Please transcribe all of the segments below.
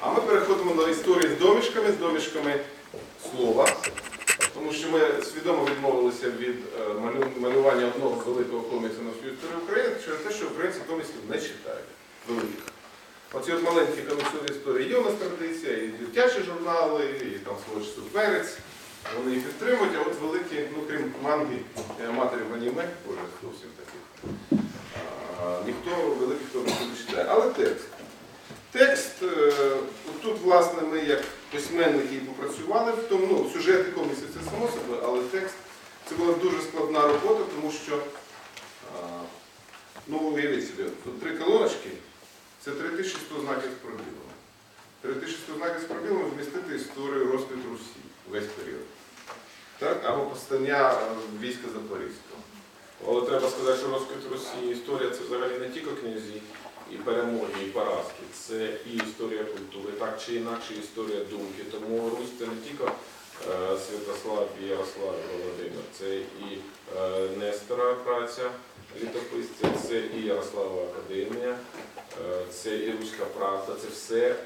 А ми переходимо до історії з домішками, з домішками слова. Тому що ми свідомо відмовилися від е, малювання одного великого коміксу на всю історію України через те, що українці коміксів не читають. Великих. Оці от маленькі коміксові історії є у нас традиція, і дитячі журнали, і там свого часу перець. Вони їх підтримують, а от великі, ну крім манги аматорів аніме, боже, зовсім таких. Ніхто великих коміксів не читає. Але текст. Текст, е, тут, власне, ми як письменники і попрацювали тому, ну, сюжети коміксів це само собою, але текст це була дуже складна робота, тому що, ну, уявіть собі, тут три колоночки, це 3100 знаків з пробілами. 3100 знаків з пробілами вмістити історію розквіту Русі весь період. Так? Або повстання е, війська Запорізького. Але треба сказати, що розквіт Росії історія це взагалі не тільки князі і перемоги, і поразки, це і історія культури, так чи інакше історія думки. Тому Русь це не тільки е, Святослав і Ярослав Володимир, це і е, Нестора праця літописця, це і Ярослава Академія, е, це і Руська правда, це все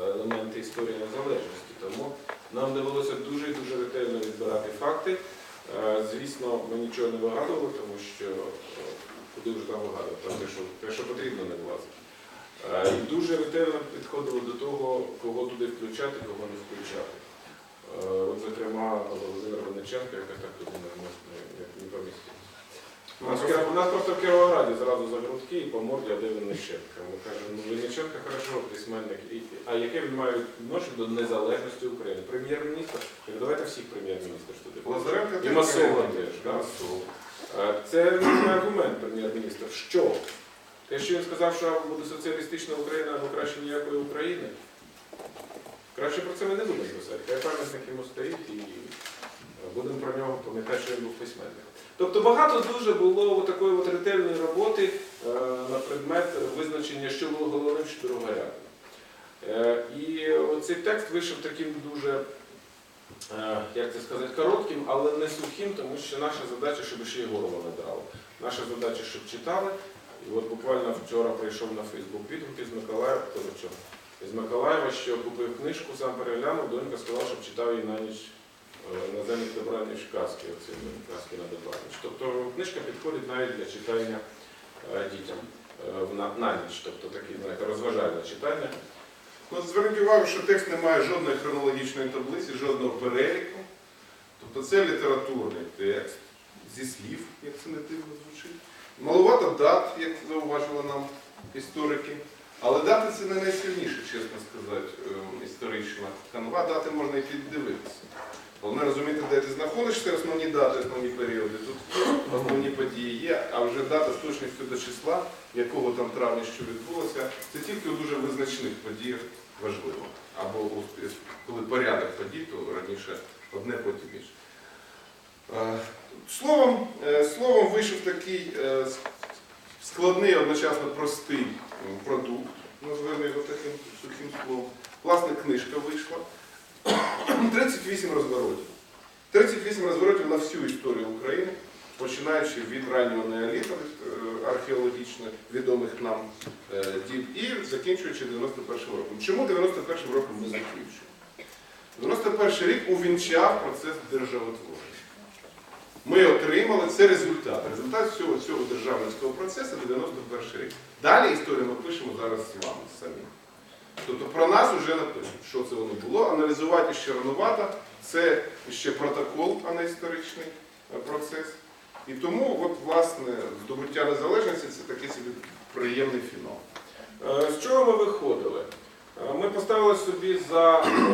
елементи історії незалежності. Тому нам довелося дуже дуже ретельно відбирати факти. Звісно, ми нічого не вигадували, тому що куди вже там вигадувати, там те, що, те, що потрібно, не влазить. Е, І дуже ретельно підходили до того, кого туди включати, кого не включати. Е, От, зокрема, Володимир Винниченко, яка так туди не, помістилася. У нас, просто в Кіровограді зразу за грудки і по морді, а де Винниченко. Ми кажемо, ну Винниченко хорошо, письменник. І- А яке він має відношення до незалежності України? Прем'єр-міністр? Давайте всіх прем'єр-міністрів туди. Лазаренко І прем'єр-міністр. теж. Це аргумент прем'єр-міністра. Що? Те, що він сказав, що буде соціалістична Україна або краще ніякої України. Краще про це ми не будемо писати. Хай пам'ятник йому стоїть і е, будемо про нього пам'ятати, що він був письменник. Тобто багато дуже було такої от ретельної роботи е, на предмет визначення, що було головним, що другорядним. Е, І цей текст вийшов таким дуже як це сказати, коротким, але не сухим, тому що наша задача, щоб ще й горло не драло. Наша задача, щоб читали. І от буквально вчора прийшов на Фейсбук відгук із Миколаєва, що, із Миколаєва, що купив книжку, сам переглянув, донька сказала, щоб читав її на ніч е, на землі добраніч казки, оці казки на добраніч. Тобто книжка підходить навіть для читання е, дітям е, на ніч, тобто таке розважальне читання. Ну, зверніть увагу, що текст не має жодної хронологічної таблиці, жодного переліку. Тобто це літературний текст зі слів, як це не дивно звучить. Маловато дат, як зауважили нам історики. Але дати це не найсильніше, чесно сказати, ем, історична канва. Дати можна і піддивитися. Головне розуміти, де ти знаходишся, основні дати, основні періоди тут основні події є, а вже дата з точністю до числа, якого там травня що відбулося, це тільки у дуже визначних подіях важливо. Або коли порядок подій, то раніше одне, потім інше. Е, Словом, е, словом вийшов такий е, складний, одночасно простий продукт, назвемо його таким сухим словом. Власне, книжка вийшла. 38 розворотів. 38 розворотів на всю історію України, починаючи від раннього неоліту, е, археологічно відомих нам е, діб, і закінчуючи 91 роком. Чому 91 роком ми закінчуємо? 91 рік увінчав процес державотворення. Ми отримали це результат. Результат всього цього державницького процесу 91 рік. Далі історію ми пишемо зараз з вами самі. Тобто про нас вже напишуть, що це воно було. Аналізувати ще рановато. Це ще протокол, а не історичний е, процес. І тому, от, власне, здобуття незалежності це такий собі приємний фінал. Е, З чого ми виходили? Е, Ми поставили собі за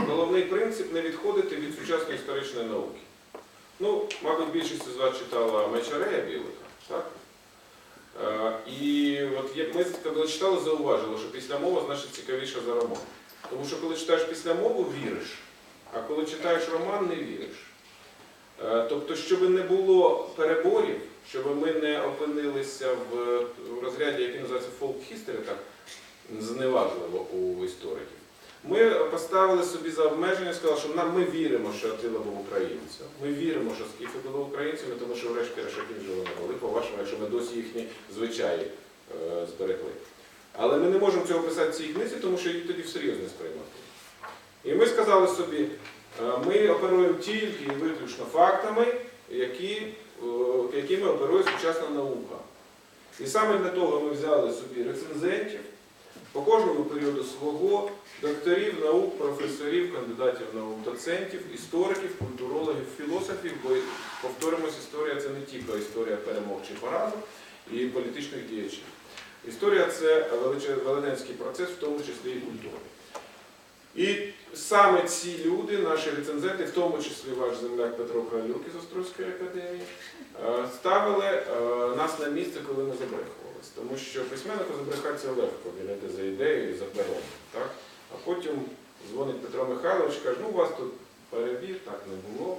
головний принцип не відходити від сучасної історичної науки. Ну, мабуть, більшість з вас читала Мечарея Білика, так? Е, І от як ми коли читали, зауважили, що після мова значить цікавіше за роман. Тому що коли читаєш після мову, віриш, а коли читаєш роман, не віриш. Е, Тобто, щоб не було переборів, щоб ми не опинилися в, розряді, який називається history, так зневажливо у істориків. Ми поставили собі за обмеження, сказали, що нам ми віримо, що Атила був українцем. Ми віримо, що скіфи були українцями, тому що врешті решетів жили на Волі, по-вашому, якщо ми досі їхні звичаї е, зберегли. Але ми не можемо цього писати в цій книзі, тому що їх тоді всерйоз не сприймати. І ми сказали собі, е, ми оперуємо тільки і виключно фактами, які, е, якими оперує сучасна наука. І саме для того ми взяли собі рецензентів по кожному періоду свого, докторів наук, професорів, кандидатів наук, доцентів, істориків, культурологів, філософів, бо повторимось, історія це не тільки історія перемог чи поразок і політичних діячів. Історія це велетенський процес, в тому числі і культури. І саме ці люди, наші рецензенти, в тому числі ваш земляк Петро Кралюк із Острозької академії, е, ставили е, нас на місце, коли ми забрехувалися. Тому що письменнику забрехатися легко, він йде за ідеєю за пером. Так? А потім дзвонить Петро Михайлович, каже, ну у вас тут перебір, так не було.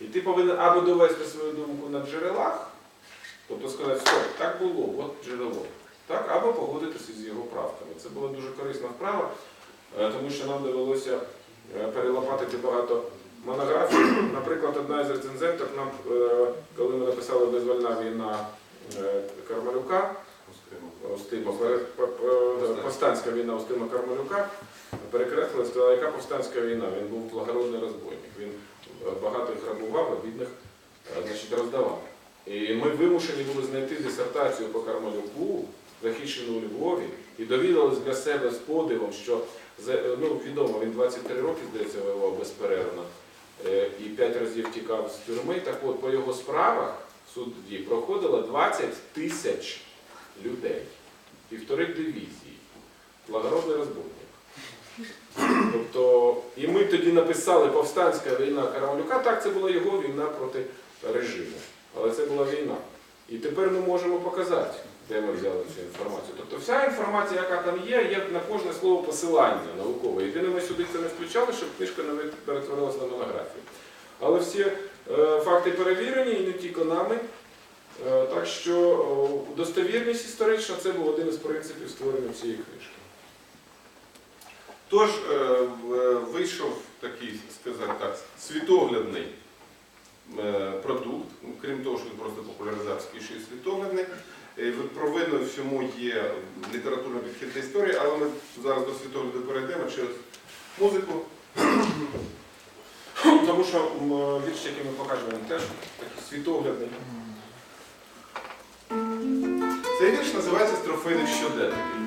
І ти повинен або довести свою думку на джерелах, тобто сказати, стоп, так було, от джерело. Так, або погодитися з його правками. Це була дуже корисна вправа, е, тому що нам довелося е, перелопатити багато монографій. Наприклад, одна із рецензенток нам, е, коли ми написали Визвольна війна Кармалюка, Устима, повстанська війна Устима Кармалюка, перекреслила, сказала, яка повстанська війна? Він був благородний розбойник. Він е, багато їх грабував, а бідних е, значить, роздавав. І ми вимушені були знайти дисертацію по Кармалюку, захищену у Львові, і довідалися для себе з подивом, що ну, відомо, він 23 роки, здається, воював безперервно е, і 5 разів тікав з тюрми. Так от, по його справах в суді проходило 20 тисяч людей, півтори дивізії, благородний розбудник. Тобто, і ми тоді написали повстанська війна Карамалюка, так це була його війна проти режиму. Але це була війна. І тепер ми можемо показати, де ми взяли цю інформацію. Тобто вся інформація, яка там є, є на кожне слово посилання наукове. Єдине, ми сюди це не включали, щоб книжка не перетворилася на монографію. Але всі е, факти перевірені і не тільки нами. Е, Так що достовірність історична це був один із принципів створення цієї книжки. Тож е, вийшов такий, сказати так, світоглядний е, продукт, ну, крім того, що він просто популяризаторський, ще й світоглядний. Е, Провинною всьому є літературна підхід до історії, але ми зараз до світогляду перейдемо через музику. Тому що вірш, який ми покажемо, він теж такий світоглядний. Цей вірш називається Строфейних щоденників.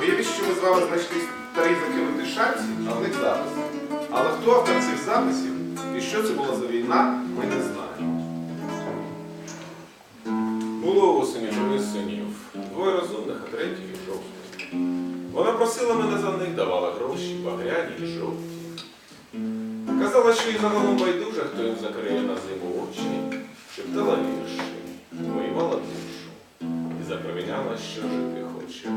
Уявіть, що ми з вами знайшли старий закинутий шанці, а в них записи. Але хто автор цих записів і що це була за війна, ми не знаємо. Було осені троє синів, двоє розумних, а третій жовтий. Вона просила мене за них, давала гроші, багряні й жовті. Казала, що їй загалом байдуже, хто їм закриє на зиму очі, шептала вірші, виймала душу і запевняла, що жити хоче.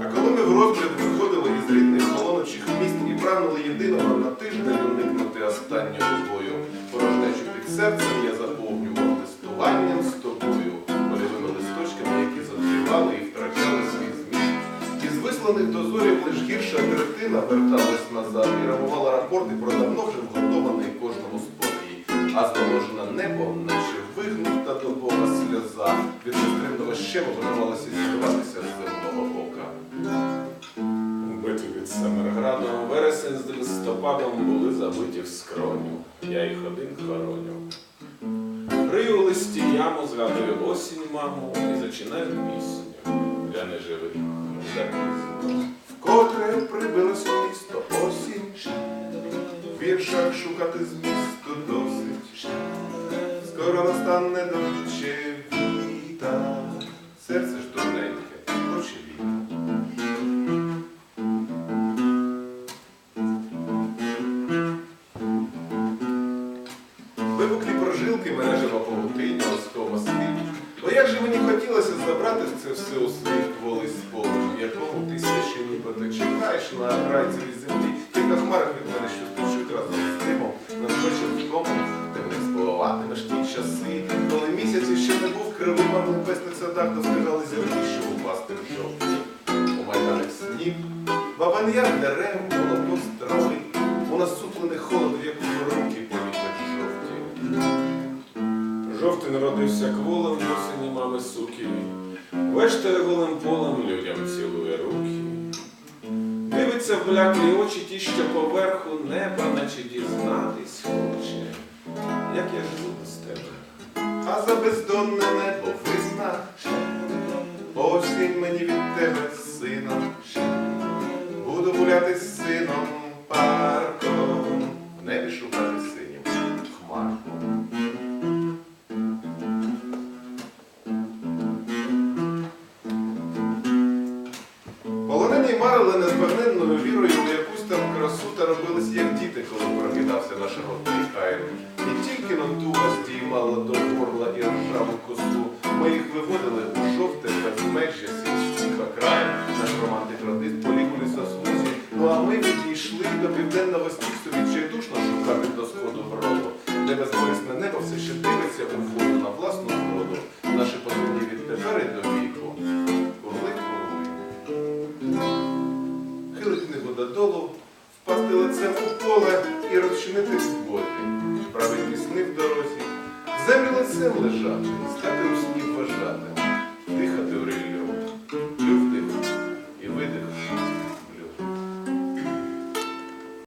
А коли ми в розгляд виходили із рідних холоночих міст і прагнули єдиного на тиждень уникнути останнього бою, порожнечу під серцем я заповнював листуванням з тобою, польовими листочками, які задрівали Із висланих дозорів лиш гірша третина верталась назад і рамувала рапорти про давно вже вготований кожному спокій, а зволожена небо, наче вигнута до Бога сльоза, від нестримного щему виривалася зірватися з земного ока. Битви від Семерграду, вересень з листопадом були забиті в скроню. Я їх один хороню. Рию листі яму, згадую осінь, маму, і зачинаю пісню для неживих. Вкотре прибилося місто осінь, в віршах шукати змісту досить. Скоро настане доче віта, серце на крайці від землі, кілька хмарок від мене, що стучуть разом з димом, над початком, ти в них спливатимеш ті часи, коли місяць ще не був кривим, а в небесних садах достигали землі, що упасти в жовтні. У майданах сніг, бабан'яр дерев, молоко з трави, у насуплений холод, в якому руки повітря жовті. Жовтий народився кволом в осені мами суки. Вештає голим полем людям цілує руки. Дивиться в бляклі очі ті, що поверху неба, наче дізнатись хоче, як я живу без тебе. А за бездонне небо визна. Осінь мені від тебе, родний. І тільки натуга здіймала до горла і ржаву косу. Ми їх виводили у жовте безмежжя сільських краю. Наш романтик радист полікули сослузі. Ну а ми відійшли до південного стіксу відчайдушно шукати до сходу гроду, де безболісне небо все ще дивиться у воду на власну Лицем лежати, сні вважати.